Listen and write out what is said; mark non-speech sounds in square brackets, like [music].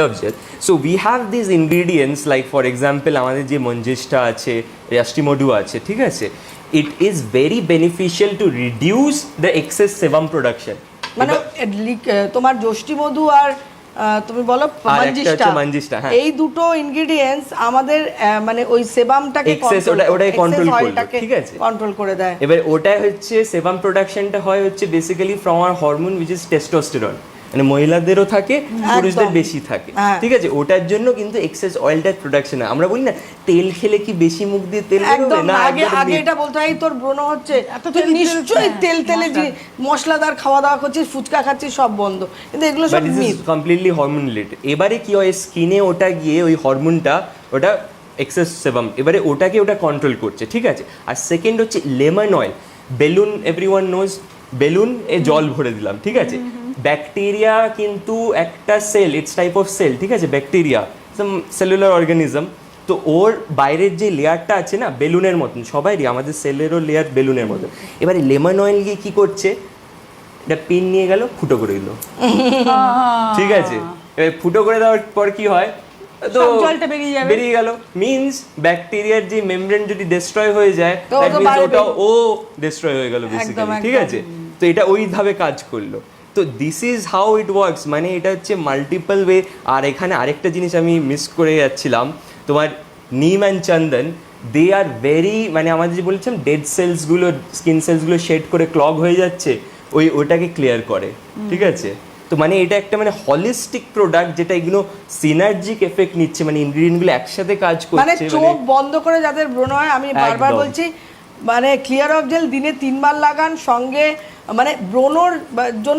of gel. So we have these ingredients like for example আমাদের যে মঞ্জিষ্টা আছে রাষ্ট্রিমধু আছে ঠিক আছে it is very beneficial to reduce the excess sebum production মানে তোমার যষ্টি মধু আর তুমি বলো মাঞ্জিষ্টা, হ্যাঁ। এই দুটো ইনগ্রেডিয়েন্টস আমাদের মানে ওই সেবামটাকে Excess ওটা- ওটাই control করল, ঠিক আছে? কন্ট্রোল করে দেয় এবার ওটা হচ্ছে সেবাম প্রোডাকশনটা হয় হচ্ছে বেসিক্যালি ফ্রম আর হরমোন উইচ ইজ টেস্টোস্টেরন মানে মহিলাদেরও থাকে পুরুষদের বেশি থাকে। হ্যাঁ। ঠিক আছে ওটার জন্য কিন্তু এক্সেস অয়েলটার প্রোডাকশন আমরা বলি না বেল খেলে কি বেশি মুখ দিয়ে তেল বেরোবে? না আগে আগে এটা বলতে হয় তোর ব্রণ হচ্ছে এত তুই তেল তেল নিশ্চয়ই হ্যাঁ, তেল তেলে যে মশলাদার খাওয়া দাওয়া করছিস ফুচকা খাচ্ছিস সব বন্ধ। কিন্তু এগুলো সব myth is completely hormone related এবারে কি হয় স্কিনে ওটা গিয়ে ওই হরমোনটা ওটা এক্সেস সেবাম এবারে ওটাকে ওটা কন্ট্রোল করছে ঠিক আছে? আর সেকেন্ড হচ্ছে lemon oil balloon everyone nose balloon এ জল ভরে দিলাম ঠিক আছে? ব্যাকটেরিয়া কিন্তু একটা cell it's type of cell ঠিক আছে? ব্যাকটেরিয়া সেলুলার অর্গানিজম তো ওর বাইরের যে লেয়ারটা আছে না বেলুনের মতন সবাইরই আমাদের সেলেরও লেয়ার বেলুনের মতন। এবারে লেমন অয়েল গিয়ে কি করছে? এটা পিন নিয়ে গেল ফুটো করে দিল। [laughs] ঠিক আছে? এবার ফুটো করে দেওয়ার পর কি হয়? তো জলটা বেরিয়ে যাবে। বেরিয়ে গেল। মিন্স ব্যাকটেরিয়ার যে মেমব্রেন যদি ডিস্ট্রয় হয়ে যায় ওটা ও ডিস্ট্রয় হয়ে গেল বেসিক্যালি ঠিক আছে? তো এটা ওইভাবে কাজ করল। তো this is how it works মানে এটা হচ্ছে মাল্টিপল ওয়ে আর এখানে আরেকটা জিনিস আমি মিস করে যাচ্ছিলাম। তোমার নিম and Chandan they are very মানে আমাদের যে বলছিলাম ডেড সেলসগুলো স্কিন সেলসগুলো শেড করে ক্লগ হয়ে যাচ্ছে ওই ওটাকে ক্লিয়ার করে। ঠিক আছে? তো মানে এটা একটা মানে হলিস্টিক প্রোডাক্ট যেটা এগুলো সিনার্জিক এফেক্ট নিচ্ছে মানে ইনগ্রিডিয়েন্টগুলো একসাথে কাজ করছে মানে করছে চোখ বন্ধ করে যাদের ব্রণ হয় আমি বারবার বলছি মানে ক্লিয়ার অফ জেল দিনে তিনবার লাগান সঙ্গে মানে ব্রণর জন্য